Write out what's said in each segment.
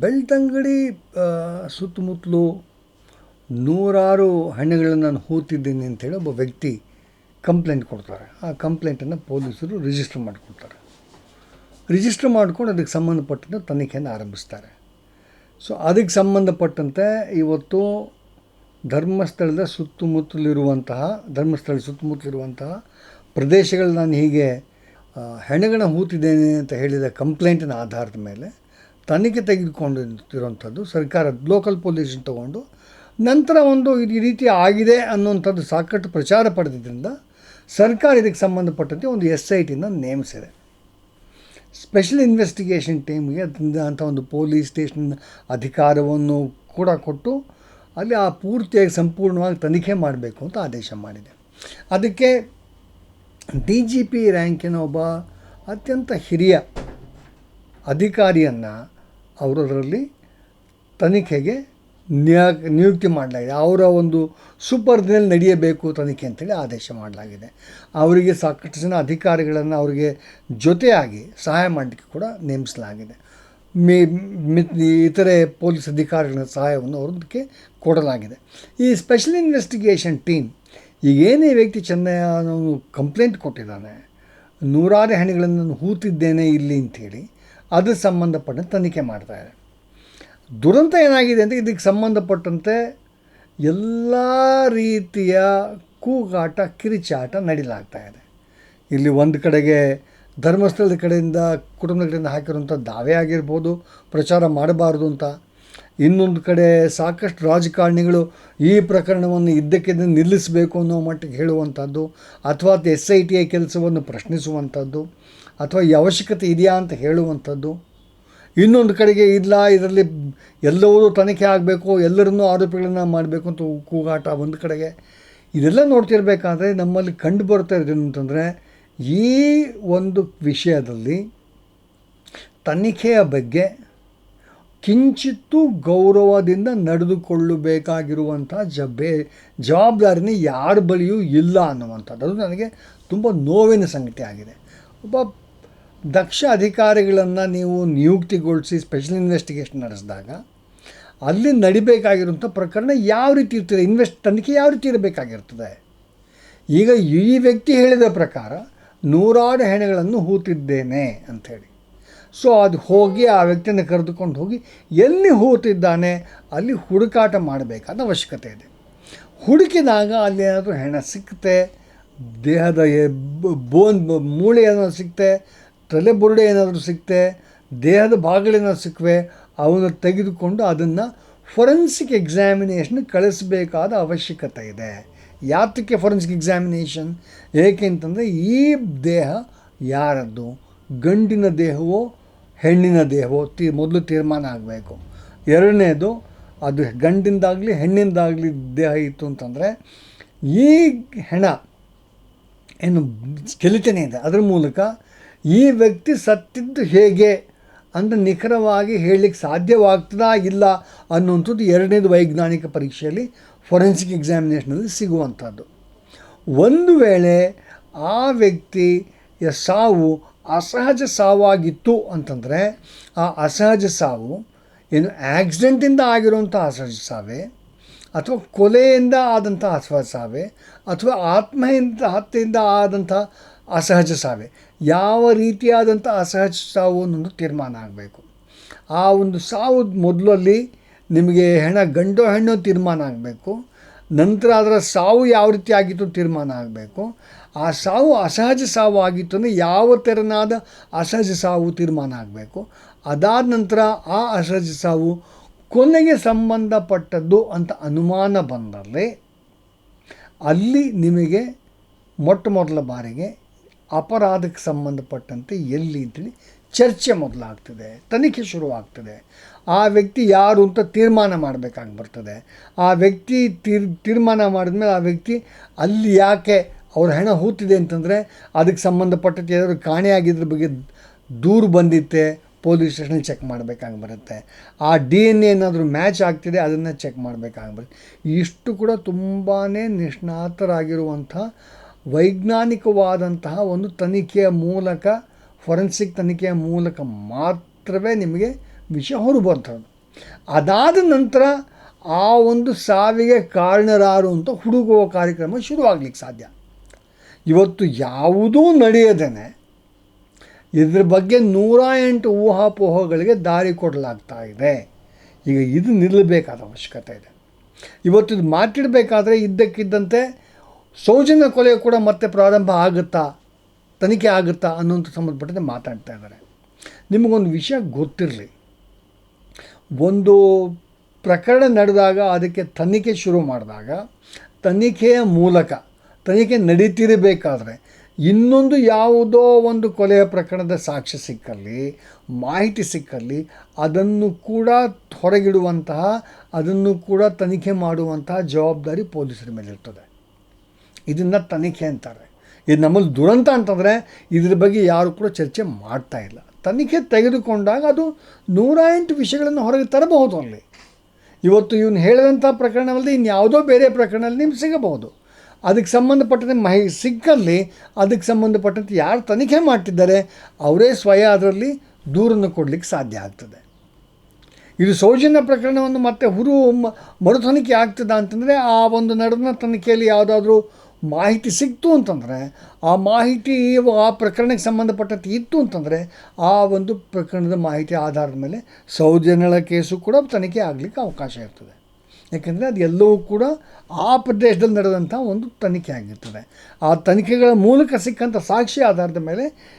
ಬೆಳ್ತಂಗಡಿ ಸುತ್ತಮುತ್ತಲು ನೂರಾರು ಹಣ್ಣುಗಳನ್ನು ನಾನು ಹೂತಿದ್ದೀನಿ ಅಂತೇಳಿ ಒಬ್ಬ ವ್ಯಕ್ತಿ ಕಂಪ್ಲೇಂಟ್ ಕೊಡ್ತಾರೆ. ಆ ಕಂಪ್ಲೇಂಟನ್ನು ಪೊಲೀಸರು ರಿಜಿಸ್ಟರ್ ಮಾಡಿಕೊಡ್ತಾರೆ. ರಿಜಿಸ್ಟರ್ ಮಾಡಿಕೊಂಡು ಅದಕ್ಕೆ ಸಂಬಂಧಪಟ್ಟಂತೆ ತನಿಖೆಯನ್ನು ಆರಂಭಿಸ್ತಾರೆ. ಸೊ, ಅದಕ್ಕೆ ಸಂಬಂಧಪಟ್ಟಂತೆ ಇವತ್ತು ಧರ್ಮಸ್ಥಳದ ಸುತ್ತಮುತ್ತಲಿರುವಂತಹ ಧರ್ಮಸ್ಥಳ ಸುತ್ತಮುತ್ತಲಿರುವಂತಹ ಪ್ರದೇಶಗಳು ನಾನು ಹೀಗೆ ಹೆಣಗಣ ಹೂತಿದ್ದೇನೆ ಅಂತ ಹೇಳಿದ ಕಂಪ್ಲೇಂಟಿನ ಆಧಾರದ ಮೇಲೆ ತನಿಖೆ ತೆಗೆದುಕೊಂಡಿರುವಂಥದ್ದು, ಸರ್ಕಾರ ಲೋಕಲ್ ಪೊಲೀಸ್ ತಗೊಂಡು, ನಂತರ ಒಂದು ಈ ರೀತಿ ಆಗಿದೆ ಅನ್ನುವಂಥದ್ದು ಸಾಕಷ್ಟು ಪ್ರಚಾರ ಪಡೆದಿದ್ದರಿಂದ ಸರ್ಕಾರ ಇದಕ್ಕೆ ಸಂಬಂಧಪಟ್ಟಂತೆ ಒಂದು ಎಸ್ ಐ ಟಿನ ನೇಮಿಸಿದೆ. ಸ್ಪೆಷಲ್ ಇನ್ವೆಸ್ಟಿಗೇಷನ್ ಟೀಮ್ಗೆ ಅದರಿಂದ ಅಂಥ ಒಂದು ಪೊಲೀಸ್ ಸ್ಟೇಷನ್ ಅಧಿಕಾರವನ್ನು ಕೂಡ ಕೊಟ್ಟು, ಅಲ್ಲಿ ಆ ಪೂರ್ತಿಯಾಗಿ ಸಂಪೂರ್ಣವಾಗಿ ತನಿಖೆ ಮಾಡಬೇಕು ಅಂತ ಆದೇಶ ಮಾಡಿದೆ. ಅದಕ್ಕೆ ಡಿ ಜಿ ಪಿ ರ್ಯಾಂಕಿನ ಒಬ್ಬ ಅತ್ಯಂತ ಹಿರಿಯ ಅಧಿಕಾರಿಯನ್ನು ಅವರದರಲ್ಲಿ ತನಿಖೆಗೆ ನಿಯಾ ನಿಯುಕ್ತಿ ಮಾಡಲಾಗಿದೆ. ಅವರ ಒಂದು ಸುಪರ್ದಿನಲ್ಲಿ ನಡೆಯಬೇಕು ತನಿಖೆ ಅಂತೇಳಿ ಆದೇಶ ಮಾಡಲಾಗಿದೆ. ಅವರಿಗೆ ಸಾಕಷ್ಟು ಜನ ಅಧಿಕಾರಿಗಳನ್ನು ಅವರಿಗೆ ಜೊತೆಯಾಗಿ ಸಹಾಯ ಮಾಡಲಿಕ್ಕೆ ಕೂಡ ನೇಮಿಸಲಾಗಿದೆ. ಮೇ ಇತರೆ ಪೊಲೀಸ್ ಅಧಿಕಾರಿಗಳ ಸಹಾಯವನ್ನು ಅವ್ರದಕ್ಕೆ ಕೊಡಲಾಗಿದೆ. ಈ ಸ್ಪೆಷಲ್ ಇನ್ವೆಸ್ಟಿಗೇಷನ್ ಟೀಮ್ ಈಗೇನೇ ವ್ಯಕ್ತಿ ಚೆನ್ನಯ್ಯ ಕಂಪ್ಲೇಂಟ್ ಕೊಟ್ಟಿದ್ದಾನೆ, ನೂರಾರು ಹಣಿಗಳನ್ನು ನಾನು ಹೂತಿದ್ದೇನೆ ಇಲ್ಲಿ ಅಂಥೇಳಿ ಅದಕ್ಕೆ ಸಂಬಂಧಪಟ್ಟಂತೆ ತನಿಖೆ ಮಾಡ್ತಾಯಿದೆ ದುರಂತ ಏನಾಗಿದೆ ಅಂದರೆ ಇದಕ್ಕೆ ಸಂಬಂಧಪಟ್ಟಂತೆ ಎಲ್ಲ ರೀತಿಯ ಕೂಗಾಟ, ಕಿರಿಚಾಟ ನಡೀಲಾಗ್ತಾ ಇದೆ. ಇಲ್ಲಿ ಒಂದು ಕಡೆಗೆ ಧರ್ಮಸ್ಥಳದ ಕಡೆಯಿಂದ, ಕುಟುಂಬದ ಕಡೆಯಿಂದ ಹಾಕಿರುವಂಥ ದಾವೆ ಆಗಿರ್ಬೋದು, ಪ್ರಚಾರ ಮಾಡಬಾರ್ದು ಅಂತ. ಇನ್ನೊಂದು ಕಡೆ ಸಾಕಷ್ಟು ರಾಜಕಾರಣಿಗಳು ಈ ಪ್ರಕರಣವನ್ನು ಇದ್ದಕ್ಕಿದ್ದ ನಿಲ್ಲಿಸಬೇಕು ಅನ್ನೋ ಮಟ್ಟಿಗೆ ಹೇಳುವಂಥದ್ದು, ಅಥವಾ ಎಸ್ ಐ ಟಿ ಐ ಕೆಲಸವನ್ನು ಪ್ರಶ್ನಿಸುವಂಥದ್ದು. ಅಥವಾ ಈ ಅವಶ್ಯಕತೆ ಇದೆಯಾ ಅಂತ ಹೇಳುವಂಥದ್ದು. ಇನ್ನೊಂದು ಕಡೆಗೆ ಇಲ್ಲ ಇದರಲ್ಲಿ ಎಲ್ಲವೂ ತನಿಖೆ ಆಗಬೇಕು, ಎಲ್ಲರನ್ನೂ ಆರೋಪಿಗಳನ್ನು ಮಾಡಬೇಕು ಅಂತ ಕೂಗಾಟ ಒಂದು ಕಡೆಗೆ. ಇದೆಲ್ಲ ನೋಡ್ತಿರ್ಬೇಕಾದ್ರೆ ನಮ್ಮಲ್ಲಿ ಕಂಡು ಬರ್ತಾ ಇರೋದೇನು ಅಂತಂದರೆ, ಈ ಒಂದು ವಿಷಯದಲ್ಲಿ ತನಿಖೆಯ ಬಗ್ಗೆ ಕಿಂಚಿತ್ತೂ ಗೌರವದಿಂದ ನಡೆದುಕೊಳ್ಳಬೇಕಾಗಿರುವಂಥ ಜಬ್ಬೆ ಜವಾಬ್ದಾರಿನ ಯಾರ ಬಳಿಯೂ ಇಲ್ಲ ಅನ್ನುವಂಥದ್ದು. ಅದು ನನಗೆ ತುಂಬ ನೋವಿನ ಸಂಗತಿ ಆಗಿದೆ. ಒಬ್ಬ ದಕ್ಷ ಅಧಿಕಾರಿಗಳನ್ನು ನೀವು ನಿಯುಕ್ತಿಗೊಳಿಸಿ ಸ್ಪೆಷಲ್ ಇನ್ವೆಸ್ಟಿಗೇಷನ್ ನಡೆಸಿದಾಗ, ಅಲ್ಲಿ ನಡಿಬೇಕಾಗಿರುವಂಥ ಪ್ರಕರಣ ಯಾವ ರೀತಿ ಇರ್ತದೆ ಇನ್ವೆಸ್ಟ್ ತನಿಖೆ ಯಾವ ರೀತಿ ಇರಬೇಕಾಗಿರ್ತದೆ? ಈಗ ಈ ವ್ಯಕ್ತಿ ಹೇಳಿದ ಪ್ರಕಾರ, ನೂರಾರು ಹೆಣೆಗಳನ್ನು ಹೂತಿದ್ದೇನೆ ಅಂಥೇಳಿ. ಸೊ ಅದು ಹೋಗಿ ಆ ವ್ಯಕ್ತಿಯನ್ನು ಕರೆದುಕೊಂಡು ಹೋಗಿ ಎಲ್ಲಿ ಹೂತಿದ್ದಾನೆ, ಅಲ್ಲಿ ಹುಡುಕಾಟ ಮಾಡಬೇಕಾದ ಅವಶ್ಯಕತೆ ಇದೆ. ಹುಡುಕಿದಾಗ ಅಲ್ಲಿ ಏನಾದರೂ ಹೆಣ ಸಿಕ್ಕುತ್ತೆ ದೇಹದ ಬೋನ್ ಮೂಳೆ ಏನಾದರೂ ಸಿಕ್ತೆ ತಲೆ ಬುರುಡೆ ಏನಾದರೂ ಸಿಕ್ತೆ, ದೇಹದ ಭಾಗಗಳೇನಾದ್ರು ಸಿಕ್ಕವೆ ಅವನ್ನು ತೆಗೆದುಕೊಂಡು ಅದನ್ನು ಫೊರೆನ್ಸಿಕ್ ಎಕ್ಸಾಮಿನೇಷನ್ ಕಳಿಸಬೇಕಾದ ಅವಶ್ಯಕತೆ ಇದೆ. ಯಾತಕ್ಕೆ ಫೊರೆನ್ಸಿಕ್ ಎಕ್ಸಾಮಿನೇಷನ್ ಏಕೆಂತಂದರೆ ಈ ದೇಹ ಯಾರದ್ದು? ಗಂಡಿನ ದೇಹವೋ, ಹೆಣ್ಣಿನ ದೇಹವೋ ತೀ, ಮೊದಲು ತೀರ್ಮಾನ ಆಗಬೇಕು. ಎರಡನೇದು, ಅದು ಗಂಡಿಂದಾಗಲಿ ಹೆಣ್ಣಿಂದಾಗಲಿ ದೇಹ ಇತ್ತು ಅಂತಂದರೆ, ಈ ಹೆಣ ಏನು ಸ್ಕೆಲಿಟನ್ ಇದೆ. ಅದರ ಮೂಲಕ ಈ ವ್ಯಕ್ತಿ ಸತ್ತಿದ್ದು ಹೇಗೆ ಅಂತ ನಿಖರವಾಗಿ ಹೇಳಲಿಕ್ಕೆ ಸಾಧ್ಯವಾಗ್ತದಾ ಇಲ್ಲ ಅನ್ನುವಂಥದ್ದು ಎರಡನೇದು ವೈಜ್ಞಾನಿಕ ಪರೀಕ್ಷೆಯಲ್ಲಿ ಫೊರೆನ್ಸಿಕ್ ಎಕ್ಸಾಮಿನೇಷನಲ್ಲಿ ಸಿಗುವಂಥದ್ದು. ಒಂದು ವೇಳೆ ಆ ವ್ಯಕ್ತಿಯ ಸಾವು ಅಸಹಜ ಸಾವಾಗಿತ್ತು ಅಂತಂದರೆ ಆ ಅಸಹಜ ಸಾವು ಏನು ಆ್ಯಕ್ಸಿಡೆಂಟಿಂದ ಆಗಿರುವಂಥ ಅಸಹಜ ಸಾವೇ ಅಥವಾ ಕೊಲೆಯಿಂದ ಆದಂಥ ಅಸಹಜ ಸಾವೇ ಅಥವಾ ಆತ್ಮಹತ್ಯೆಯಿಂದ ಹತ್ಯೆಯಿಂದ ಆದಂಥ ಅಸಹಜ ಸಾವೇ. ಯಾವ ರೀತಿಯಾದಂಥ ಅಸಹಜ ಸಾವು ಅನ್ನೋದು ತೀರ್ಮಾನ ಆಗಬೇಕು. ಆ ಒಂದು ಸಾವು ಮೊದಲಲ್ಲಿ ನಿಮಗೆ ಹೆಣ ಗಂಡೋ ಹೆಣ್ಣೋ ತೀರ್ಮಾನ ಆಗಬೇಕು. ನಂತರ ಅದರ ಸಾವು ಯಾವ ರೀತಿ ಆಗಿತ್ತು ತೀರ್ಮಾನ ಆಗಬೇಕು. ಆ ಸಾವು ಅಸಹಜ ಸಾವು ಆಗಿತ್ತು ಅಂದರೆ ಯಾವ ತೆರನಾದ ಅಸಹಜ ಸಾವು ತೀರ್ಮಾನ ಆಗಬೇಕು. ಅದಾದ ನಂತರ ಆ ಅಸಹಜ ಸಾವು ಕೊನೆಗೆ ಸಂಬಂಧಪಟ್ಟದ್ದು ಅಂತ ಅನುಮಾನ ಬಂದಲ್ಲಿ ಅಲ್ಲಿ ನಿಮಗೆ ಮೊಟ್ಟ ಮೊದಲ ಬಾರಿಗೆ ಅಪರಾಧಕ್ಕೆ ಸಂಬಂಧಪಟ್ಟಂತೆ ಎಲ್ಲಿ ಅಂತೇಳಿ ಚರ್ಚೆ ಮೊದಲಾಗ್ತದೆ, ತನಿಖೆ ಶುರುವಾಗ್ತದೆ. ಆ ವ್ಯಕ್ತಿ ಯಾರು ಅಂತ ತೀರ್ಮಾನ ಮಾಡಬೇಕಾಗಿ ಬರ್ತದೆ ಆ ವ್ಯಕ್ತಿ ತೀರ್, ತೀರ್ಮಾನ ಮಾಡಿದ್ಮೇಲೆ ಆ ವ್ಯಕ್ತಿ ಅಲ್ಲಿ ಯಾಕೆ ಅವ್ರ ಹೆಣ ಹೂತಿದೆ ಅಂತಂದರೆ ಅದಕ್ಕೆ ಸಂಬಂಧಪಟ್ಟಂತೆ ಏನಾದರೂ ಕಾಣೆಯಾಗಿದ್ರ ಬಗ್ಗೆ ದೂರು ಬಂದಿತ್ತೆ, ಪೊಲೀಸ್ ಸ್ಟೇಷನ್ ಚೆಕ್ ಮಾಡಬೇಕಾಗಿ ಬರುತ್ತೆ ಆ ಡಿ ಎನ್ ಏನಾದರೂ ಮ್ಯಾಚ್ ಆಗ್ತಿದೆ, ಅದನ್ನು ಚೆಕ್ ಮಾಡಬೇಕಾಗಿ ಬರುತ್ತೆ ಇಷ್ಟು ಕೂಡ ತುಂಬಾ ನಿಷ್ಣಾತರಾಗಿರುವಂಥ ವೈಜ್ಞಾನಿಕವಾದಂತಹ ಒಂದು ತನಿಖೆಯ ಮೂಲಕ ಫೊರೆನ್ಸಿಕ್ ತನಿಖೆಯ ಮೂಲಕ ಮಾತ್ರವೇ ನಿಮಗೆ ವಿಷಯ ಹೊರಬಂಥದ್ದು ಅದಾದ ನಂತರ ಆ ಒಂದು ಸಾವಿಗೆ ಕಾರಣರಾರು ಅಂತ ಹುಡುಕುವ ಕಾರ್ಯಕ್ರಮ ಶುರುವಾಗಲಿಕ್ಕೆ ಸಾಧ್ಯ. ಇವತ್ತು ಯಾವುದೂ ನಡೆಯದೇನೆ. ಇದ್ರ ಬಗ್ಗೆ ನೂರ ಎಂಟು ಊಹಾಪೋಹಗಳಿಗೆ ದಾರಿ ಕೊಡಲಾಗ್ತಾ ಇದೆ. ಈಗ ಇದು ನಿಲ್ಲಬೇಕಾದ ಅವಶ್ಯಕತೆ ಇದೆ. ಇವತ್ತು ಇದು ಮಾತಿಡಬೇಕಾದ್ರೆ ಇದ್ದಕ್ಕಿದ್ದಂತೆ ಸೌಜನ್ಯ ಕೊಲೆ ಕೂಡ ಮತ್ತೆ ಪ್ರಾರಂಭ ಆಗುತ್ತಾ, ತನಿಖೆ ಆಗುತ್ತಾ ಅನ್ನೋಂಥ ಸಂಬಂಧಪಟ್ಟಂತೆ ಮಾತಾಡ್ತಾ ಇದ್ದಾರೆ. ನಿಮಗೊಂದು ವಿಷಯ ಗೊತ್ತಿರಲಿ. ಒಂದು ಪ್ರಕರಣ ನಡೆದಾಗ ಅದಕ್ಕೆ ತನಿಖೆ ಶುರು ಮಾಡಿದಾಗ, ತನಿಖೆಯ ಮೂಲಕ, ತನಿಖೆ ನಡೀತಿರಬೇಕಾದ್ರೆ ಇನ್ನೊಂದು ಯಾವುದೋ ಒಂದು ಕೊಲೆಯ ಪ್ರಕರಣದ ಸಾಕ್ಷ್ಯ ಸಿಕ್ಕಲ್ಲಿ, ಮಾಹಿತಿ ಸಿಕ್ಕಲ್ಲಿ ಅದನ್ನು ಕೂಡ ಹೊರಗಿಡುವಂತಹ ಅದನ್ನು ಕೂಡ ತನಿಖೆ ಮಾಡುವಂತಹ ಜವಾಬ್ದಾರಿ ಪೊಲೀಸರ ಮೇಲೆ ಇರ್ತದೆ ಇದನ್ನು ತನಿಖೆ ಅಂತಾರೆ. ಇದು ನಮ್ಮಲ್ಲಿ ದುರಂತ ಅಂತಂದರೆ ಇದ್ರ ಬಗ್ಗೆ ಯಾರು ಕೂಡ ಚರ್ಚೆ ಮಾಡ್ತಾ ಇಲ್ಲ. ತನಿಖೆ ತೆಗೆದುಕೊಂಡಾಗ ಅದು ನೂರ ಎಂಟು ವಿಷಯಗಳನ್ನು ಹೊರಗೆ ತರಬಹುದು ಅಲ್ಲಿ. ಇವತ್ತು ಇವನು ಹೇಳಿದಂಥ ಪ್ರಕರಣವಲ್ಲದೆ ಇನ್ಯಾವುದೋ ಬೇರೆ ಪ್ರಕರಣದಲ್ಲಿ ನಿಮ್ಗೆ ಸಿಗಬಹುದು. ಅದಕ್ಕೆ ಸಂಬಂಧಪಟ್ಟಂತೆ ಮಹಿ ಸಿಕ್ಕಲ್ಲಿ ಅದಕ್ಕೆ ಸಂಬಂಧಪಟ್ಟಂತೆ ಯಾರು ತನಿಖೆ ಮಾಡ್ತಿದ್ದಾರೆ ಅವರೇ ಸ್ವಯ ಅದರಲ್ಲಿ ದೂರನ್ನು ಕೊಡಲಿಕ್ಕೆ ಸಾಧ್ಯ ಆಗ್ತದೆ. ಇದು ಸೌಜನ್ಯ ಪ್ರಕರಣವನ್ನು ಮತ್ತೆ ಹುರು ಮ- ಮರು ತನಿಖೆ ಆಗ್ತದ ಅಂತಂದರೆ ಆ ಒಂದು ನಡೆದ ತನಿಖೆಯಲ್ಲಿ ಯಾವುದಾದ್ರೂ ಮಾಹಿತಿ ಸಿಕ್ತು ಅಂತಂದರೆ, ಆ ಮಾಹಿತಿ ಆ ಪ್ರಕರಣಕ್ಕೆ ಸಂಬಂಧಪಟ್ಟಂತೆ ಇತ್ತು ಅಂತಂದರೆ, ಆ ಒಂದು ಪ್ರಕರಣದ ಮಾಹಿತಿ ಆಧಾರದ ಮೇಲೆ ಸೌಜನ್ಯಗಳ ಕೇಸು ಕೂಡ ತನಿಖೆ ಆಗಲಿಕ್ಕೆ ಅವಕಾಶ ಇರ್ತದೆ. ಯಾಕೆಂದರೆ ಅದು ಎಲ್ಲವೂ ಕೂಡ ಆ ಪ್ರದೇಶದಲ್ಲಿ ನಡೆದಂಥ ಒಂದು ತನಿಖೆ ಆಗಿರ್ತದೆ. ಆ ತನಿಖೆಗಳ ಮೂಲಕ ಸಿಕ್ಕಂಥ ಸಾಕ್ಷಿ ಆಧಾರದ ಮೇಲೆ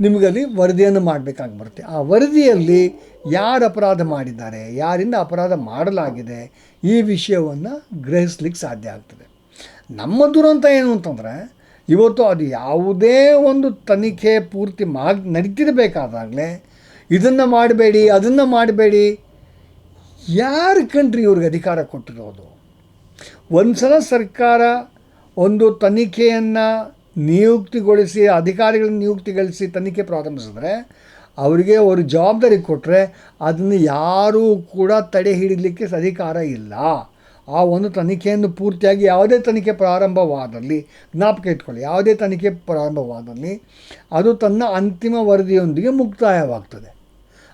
ನಿಮಗಲ್ಲಿ ವರದಿಯನ್ನು ಮಾಡಬೇಕಾಗಿ ಬರುತ್ತೆ. ಆ ವರದಿಯಲ್ಲಿ ಯಾರು ಅಪರಾಧ ಮಾಡಿದ್ದಾರೆ, ಯಾರಿಂದ ಅಪರಾಧ ಮಾಡಲಾಗಿದೆ, ಈ ವಿಷಯವನ್ನು ಗ್ರಹಿಸ್ಲಿಕ್ಕೆ ಸಾಧ್ಯ ಆಗ್ತದೆ. ನಮ್ಮ ದುರಂತ ಏನು ಅಂತಂದರೆ, ಇವತ್ತು ಅದು ಯಾವುದೇ ಒಂದು ತನಿಖೆ ಪೂರ್ತಿ ಮಾಡಿ, ನಡೀತಿರಬೇಕಾದಾಗಲೇ ಇದನ್ನು ಮಾಡಬೇಡಿ, ಅದನ್ನು ಮಾಡಬೇಡಿ, ಯಾರು ಕಂಡ್ರಿ ಇವ್ರಿಗೆ ಅಧಿಕಾರ ಕೊಟ್ಟಿರೋದು? ಒಂದು ಸಲ ಸರ್ಕಾರ ಒಂದು ತನಿಖೆಯನ್ನು ನಿಯುಕ್ತಿಗೊಳಿಸಿ, ಅಧಿಕಾರಿಗಳನ್ನ ನಿಯುಕ್ತಿಗೊಳಿಸಿ ತನಿಖೆ ಪ್ರಾರಂಭಿಸಿದ್ರೆ, ಅವರಿಗೆ ಅವರು ಜವಾಬ್ದಾರಿ ಕೊಟ್ಟರೆ ಅದನ್ನು ಯಾರೂ ಕೂಡ ತಡೆ ಹಿಡಿಯಲಿಕ್ಕೆ ಅಧಿಕಾರ ಇಲ್ಲ. ಆ ಒಂದು ತನಿಖೆಯನ್ನು ಪೂರ್ತಿಯಾಗಿ ಯಾವುದೇ ತನಿಖೆ ಪ್ರಾರಂಭವಾದಲ್ಲಿ, ಜ್ಞಾಪಕ ಇಟ್ಕೊಳ್ಳಿ, ಯಾವುದೇ ತನಿಖೆ ಪ್ರಾರಂಭವಾದಲ್ಲಿ ಅದು ತನ್ನ ಅಂತಿಮ ವರದಿಯೊಂದಿಗೆ ಮುಕ್ತಾಯವಾಗ್ತದೆ.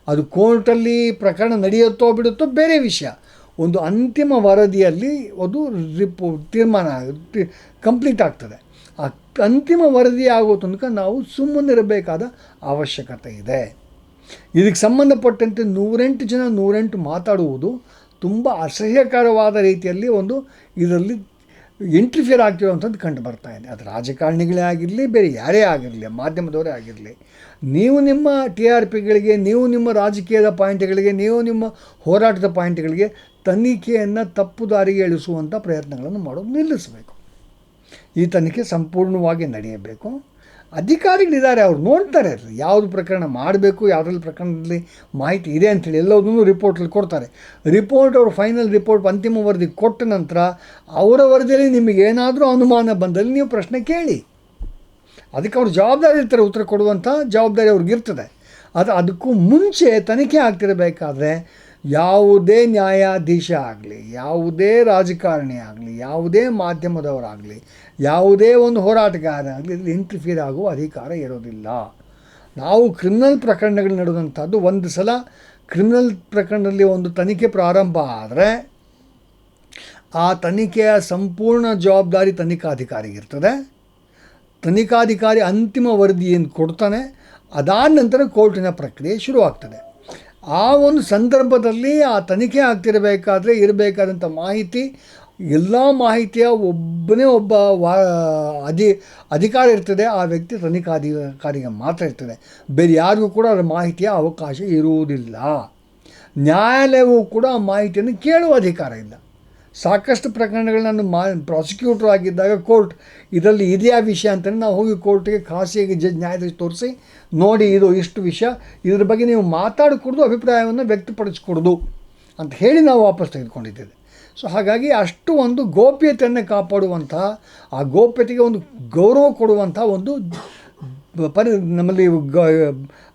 ಅದು ಕೋರ್ಟಲ್ಲಿ ಪ್ರಕರಣ ನಡೆಯುತ್ತೋ ಬಿಡುತ್ತೋ ಬೇರೆ ವಿಷಯ. ಒಂದು ಅಂತಿಮ ವರದಿಯಲ್ಲಿ ಅದು ರಿಪೋ, ತೀರ್ಮಾನ ಕಂಪ್ಲೀಟ್ ಆಗ್ತದೆ. ಆ ಅಂತಿಮ ವರದಿ ಆಗೋ ತನಕ ನಾವು ಸುಮ್ಮನಿರಬೇಕಾದ ಅವಶ್ಯಕತೆ ಇದೆ. ಇದಕ್ಕೆ ಸಂಬಂಧಪಟ್ಟಂತೆ ನೂರೆಂಟು ಜನ ನೂರೆಂಟು ಮಾತಾಡುವುದು ತುಂಬ ಅಸಹ್ಯಕರವಾದ ರೀತಿಯಲ್ಲಿ ಒಂದು ಇದರಲ್ಲಿ ಇಂಟರ್ಫಿಯರ್ ಆಗ್ತಿರುವಂಥದ್ದು ಕಂಡು ಬರ್ತಾ ಇದೆ. ಅದು ರಾಜಕಾರಣಿಗಳೇ ಆಗಿರಲಿ, ಬೇರೆ ಯಾರೇ ಆಗಿರಲಿ, ಮಾಧ್ಯಮದವರೇ ಆಗಿರಲಿ, ನೀವು ನಿಮ್ಮ ಟಿ ಆರ್ ಪಿಗಳಿಗೆ, ನೀವು ನಿಮ್ಮ ರಾಜಕೀಯದ ಪಾಯಿಂಟ್ಗಳಿಗೆ, ನೀವು ನಿಮ್ಮ ಹೋರಾಟದ ಪಾಯಿಂಟ್ಗಳಿಗೆ ತನಿಖೆಯನ್ನು ತಪ್ಪು ದಾರಿಗೆ ಇಳಿಸುವಂಥ ಪ್ರಯತ್ನಗಳನ್ನು ಮಾಡೋದು ನಿಲ್ಲಿಸಬೇಕು. ಈ ತನಿಖೆ ಸಂಪೂರ್ಣವಾಗಿ ನಡೆಯಬೇಕು. ಅಧಿಕಾರಿಗಳಿದ್ದಾರೆ, ಅವ್ರು ನೋಡ್ತಾರೆ. ಯಾವುದು ಪ್ರಕರಣ ಮಾಡಬೇಕು, ಯಾವುದ್ರಲ್ಲಿ ಪ್ರಕರಣದಲ್ಲಿ ಮಾಹಿತಿ ಇದೆ ಅಂಥೇಳಿ ಎಲ್ಲದನ್ನು ರಿಪೋರ್ಟಲ್ಲಿ ಕೊಡ್ತಾರೆ. ರಿಪೋರ್ಟ್, ಅವ್ರ ಫೈನಲ್ ರಿಪೋರ್ಟ್ ಅಂತಿಮ ವರದಿ ಕೊಟ್ಟ ನಂತರ ಅವರ ವರದಿಯಲ್ಲಿ ನಿಮಗೆ ಏನಾದರೂ ಅನುಮಾನ ಬಂದಲ್ಲಿ ನೀವು ಪ್ರಶ್ನೆ ಕೇಳಿ. ಅದಕ್ಕೆ ಅವ್ರು ಜವಾಬ್ದಾರಿ ಇರ್ತಾರೆ, ಉತ್ತರ ಕೊಡುವಂಥ ಜವಾಬ್ದಾರಿ ಅವ್ರಿಗಿರ್ತದೆ. ಅದು ಅದಕ್ಕೂ ಮುಂಚೆ ತನಿಖೆ ಆಗ್ತಿರಬೇಕಾದ್ರೆ ಯಾವುದೇ ನ್ಯಾಯಾಧೀಶ ಆಗಲಿ, ಯಾವುದೇ ರಾಜಕಾರಣಿ ಆಗಲಿ, ಯಾವುದೇ ಮಾಧ್ಯಮದವರಾಗಲಿ, ಯಾವುದೇ ಒಂದು ಹೋರಾಟಗಾರ ಆಗಲಿ, ಇಲ್ಲಿ ಇಂಟ್ರಿಫಿಯರ್ ಆಗುವ ಅಧಿಕಾರ ಇರೋದಿಲ್ಲ. ನಾವು ಕ್ರಿಮಿನಲ್ ಪ್ರಕರಣಗಳು ನಡೆದಂಥದ್ದು ಒಂದು ಸಲ ಕ್ರಿಮಿನಲ್ ಪ್ರಕರಣದಲ್ಲಿ ಒಂದು ತನಿಖೆ ಪ್ರಾರಂಭ ಆದರೆ ಆ ತನಿಖೆಯ ಸಂಪೂರ್ಣ ಜವಾಬ್ದಾರಿ ತನಿಖಾಧಿಕಾರಿಗಿರ್ತದೆ ತನಿಖಾಧಿಕಾರಿ ಅಂತಿಮ ವರದಿ ಏನು ಕೊಡ್ತಾನೆ, ಅದಾದ ನಂತರ ಕೋರ್ಟಿನ ಪ್ರಕ್ರಿಯೆ ಶುರುವಾಗ್ತದೆ. ಆ ಒಂದು ಸಂದರ್ಭದಲ್ಲಿ ಆ ತನಿಖೆ ಆಗ್ತಿರಬೇಕಾದ್ರೆ ಇರಬೇಕಾದಂಥ ಮಾಹಿತಿ, ಎಲ್ಲ ಮಾಹಿತಿಯ ಒಬ್ಬನೇ ಒಬ್ಬ ವಾ, ಅಧಿ, ಅಧಿಕಾರ ಇರ್ತದೆ, ಆ ವ್ಯಕ್ತಿ ತನಿಖಾಧಿಕಾರಿಗೆ ಮಾತ್ರ ಇರ್ತದೆ. ಬೇರೆ ಯಾರಿಗೂ ಕೂಡ ಅದರ ಮಾಹಿತಿಯ ಅವಕಾಶ ಇರುವುದಿಲ್ಲ. ನ್ಯಾಯಾಲಯವು ಕೂಡ ಆ ಮಾಹಿತಿಯನ್ನು ಕೇಳುವ ಅಧಿಕಾರ ಇಲ್ಲ. ಸಾಕಷ್ಟು ಪ್ರಕರಣಗಳನ್ನ ಮಾ ಪ್ರಾಸಿಕ್ಯೂಟರ್ ಆಗಿದ್ದಾಗ ಕೋರ್ಟ್ ಇದರಲ್ಲಿ ಇದೆಯಾ ವಿಷಯ ಅಂತಲೇ ನಾವು ಹೋಗಿ ಕೋರ್ಟಿಗೆ ಖಾಸಗಿ ಜಡ್ಜ್ ನ್ಯಾಯಾಧೀಶ ತೋರಿಸಿ ನೋಡಿ ಇದು ಇಷ್ಟು ವಿಷಯ, ಇದ್ರ ಬಗ್ಗೆ ನೀವು ಮಾತಾಡಿಕೊಡ್ದು, ಅಭಿಪ್ರಾಯವನ್ನು ವ್ಯಕ್ತಪಡಿಸ್ಕೊಡ್ದು ಅಂತ ಹೇಳಿ ನಾವು ವಾಪಸ್ ತೆಗೆದುಕೊಂಡಿದ್ದೇವೆ. ಸೊ ಹಾಗಾಗಿ ಅಷ್ಟು ಒಂದು ಗೋಪ್ಯತೆಯನ್ನು ಕಾಪಾಡುವಂತಹ, ಆ ಗೋಪ್ಯತೆಗೆ ಒಂದು ಗೌರವ ಕೊಡುವಂಥ ಒಂದು ಪರಿ ನಮ್ಮಲ್ಲಿ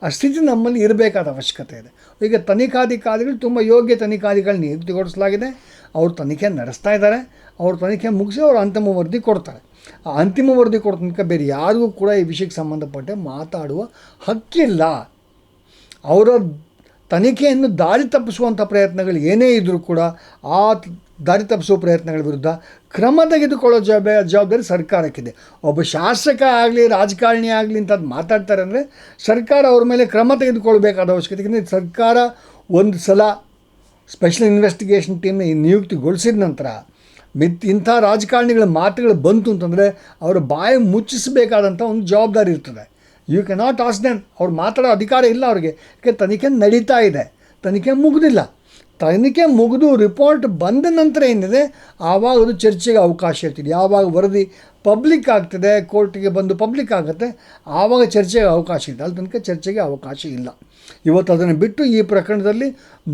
ಆ ಸ್ಥಿತಿ ನಮ್ಮಲ್ಲಿ ಇರಬೇಕಾದ ಅವಶ್ಯಕತೆ ಇದೆ. ಈಗ ತನಿಖಾಧಿಕಾರಿಗಳು ತುಂಬ ಯೋಗ್ಯ ತನಿಖಾಧಿಕಾರಿ ನಿಯುಕ್ತಿಗೊಳಿಸಲಾಗಿದೆ. ಅವರು ತನಿಖೆ ನಡೆಸ್ತಾ ಇದ್ದಾರೆ. ಅವ್ರ ತನಿಖೆ ಮುಗಿಸಿ ಅವರು ಅಂತಿಮ ವರದಿ ಕೊಡ್ತಾರೆ. ಆ ಅಂತಿಮ ವರದಿ ಕೊಡೋ ತನಕ ಬೇರೆ ಯಾರಿಗೂ ಕೂಡ ಈ ವಿಷಯಕ್ಕೆ ಸಂಬಂಧಪಟ್ಟ ಮಾತಾಡುವ ಹಕ್ಕಿಲ್ಲ. ಅವರ ತನಿಖೆಯನ್ನು ದಾರಿ ತಪ್ಪಿಸುವಂಥ ಪ್ರಯತ್ನಗಳು ಏನೇ ಇದ್ದರೂ ಕೂಡ ಆ ದಾರಿ ತಪ್ಪಿಸುವ ಪ್ರಯತ್ನಗಳ ವಿರುದ್ಧ ಕ್ರಮ ತೆಗೆದುಕೊಳ್ಳೋ ಜವಾಬ್ದಾರಿ ಜವಾಬ್ದಾರಿ ಸರ್ಕಾರಕ್ಕಿದೆ. ಒಬ್ಬ ಶಾಸಕ ಆಗಲಿ, ರಾಜಕಾರಣಿ ಆಗಲಿ ಅಂತ ಮಾತಾಡ್ತಾರೆ ಅಂದರೆ ಸರ್ಕಾರ ಅವ್ರ ಮೇಲೆ ಕ್ರಮ ತೆಗೆದುಕೊಳ್ಬೇಕಾದ ಅವಶ್ಯಕತೆ ಇದೆ. ಸರ್ಕಾರ ಒಂದು ಸಲ ಸ್ಪೆಷಲ್ ಇನ್ವೆಸ್ಟಿಗೇಷನ್ ಟೀಮ್ನ ನಿಯುಕ್ತಿಗೊಳಿಸಿದ ನಂತರ ಮಿತ್ ಇಂಥ ರಾಜಕಾರಣಿಗಳ ಮಾತುಗಳು ಬಂತು ಅಂತಂದರೆ ಅವರ ಬಾಯಿ ಮುಚ್ಚಿಸಬೇಕಾದಂಥ ಒಂದು ಜವಾಬ್ದಾರಿ ಇರ್ತದೆ. You cannot ask them ಅವ್ರು ಮಾತಾಡೋ ಅಧಿಕಾರ ಇಲ್ಲ ಅವ್ರಿಗೆ. ಯಾಕೆ? ತನಿಖೆ ನಡೀತಾ ಇದೆ. ತನಿಖೆ ಮುಗಿದಿಲ್ಲ. ತನಿಖೆ ಮುಗಿದು ರಿಪೋರ್ಟ್ ಬಂದ ನಂತರ ಏನಿದೆ? ಆವಾಗ ಅದು ಚರ್ಚೆಗೆ ಅವಕಾಶ ಇರ್ತಿದೆ. ಯಾವಾಗ ವರದಿ ಪಬ್ಲಿಕ್ ಆಗ್ತದೆ, ಕೋರ್ಟಿಗೆ ಬಂದು ಪಬ್ಲಿಕ್ ಆಗುತ್ತೆ, ಆವಾಗ ಚರ್ಚೆಗೆ ಅವಕಾಶ ಇದೆ ಅಲ್ಲಿ ತನಕ ಚರ್ಚೆಗೆ ಅವಕಾಶ ಇಲ್ಲ. ಇವತ್ತು ಅದನ್ನು ಬಿಟ್ಟು ಈ ಪ್ರಕರಣದಲ್ಲಿ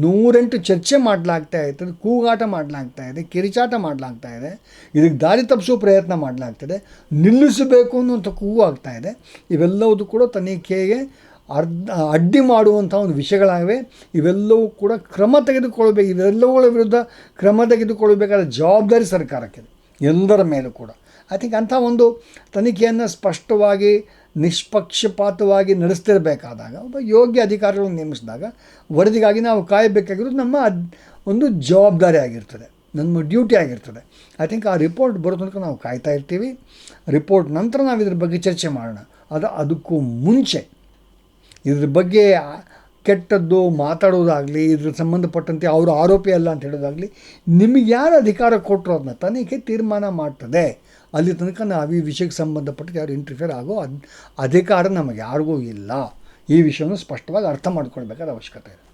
ನೂರೆಂಟು ಚರ್ಚೆ ಮಾಡಲಾಗ್ತಾ ಇರ್ತದೆ ಕೂಗಾಟ ಮಾಡಲಾಗ್ತಾ ಇದೆ, ಕಿರಿಚಾಟ ಮಾಡಲಾಗ್ತಾ ಇದೆ. ಇದಕ್ಕೆ ದಾರಿ ತಪ್ಪಿಸೋ ಪ್ರಯತ್ನ ಮಾಡಲಾಗ್ತದೆ. ನಿಲ್ಲಿಸಬೇಕು ಅನ್ನುವಂಥ ಕೂಗು ಆಗ್ತಾ ಇದೆ. ಇವೆಲ್ಲವೂ ಕೂಡ ತನಿಖೆಗೆ ಅರ್ಧ, ಅಡ್ಡಿ ಮಾಡುವಂಥ ಒಂದು ವಿಷಯಗಳಾಗಿವೆ. ಇವೆಲ್ಲವೂ ಕೂಡ ಕ್ರಮ ತೆಗೆದುಕೊಳ್ಬೇಕು ಇವೆಲ್ಲವುಗಳ ವಿರುದ್ಧ ಕ್ರಮ ತೆಗೆದುಕೊಳ್ಳಬೇಕಾದ ಜವಾಬ್ದಾರಿ ಸರ್ಕಾರಕ್ಕಿದೆ. ಎಲ್ಲರ ಮೇಲೂ ಕೂಡ. ಐ ಥಿಂಕ್ ಅಂಥ ಒಂದು ತನಿಖೆಯನ್ನು ಸ್ಪಷ್ಟವಾಗಿ, ನಿಷ್ಪಕ್ಷಪಾತವಾಗಿ ನಡೆಸ್ತಿರಬೇಕಾದಾಗ, ಒಬ್ಬ ಯೋಗ್ಯ ಅಧಿಕಾರಿಗಳನ್ನು ನೇಮಿಸಿದಾಗ, ವರದಿಗಾಗಿ ನಾವು ಕಾಯಬೇಕಾಗಿರೋದು ನಮ್ಮ ಒಂದು ಜವಾಬ್ದಾರಿ ಆಗಿರ್ತದೆ. ನಮ್ಮ ಡ್ಯೂಟಿ ಆಗಿರ್ತದೆ. ಐ ಥಿಂಕ್ ಆ ರಿಪೋರ್ಟ್ ಬರೋ ತನಕ ನಾವು ಕಾಯ್ತಾ ಇರ್ತೀವಿ. ರಿಪೋರ್ಟ್ ನಂತರ ನಾವು ಇದ್ರ ಬಗ್ಗೆ ಚರ್ಚೆ ಮಾಡೋಣ. ಅದು, ಅದಕ್ಕೂ ಮುಂಚೆ ಇದ್ರ ಬಗ್ಗೆ ಕೆಟ್ಟದ್ದು ಮಾತಾಡೋದಾಗಲಿ, ಇದ್ರ ಸಂಬಂಧಪಟ್ಟಂತೆ ಅವರು ಆರೋಪಿ ಅಲ್ಲ ಅಂತ ಹೇಳೋದಾಗಲಿ, ನಿಮಗೆ ಯಾರು ಅಧಿಕಾರ ಕೊಟ್ಟರು ಅದನ್ನ ತನಿಖೆ ತೀರ್ಮಾನ ಮಾಡ್ತದೆ. ಅಲ್ಲಿ ತನಕ ನಾವು ಈ ವಿಷಯಕ್ಕೆ ಸಂಬಂಧಪಟ್ಟು ಯಾರು ಇಂಟರ್ಫಿಯರ್ ಆಗೋ ಅಧಿಕಾರ ನಮಗೆ ಯಾರಿಗೂ ಇಲ್ಲ. ಈ ವಿಷಯವನ್ನು ಸ್ಪಷ್ಟವಾಗಿ ಅರ್ಥ ಮಾಡ್ಕೊಳ್ಬೇಕಾದ ಅವಶ್ಯಕತೆ ಇದೆ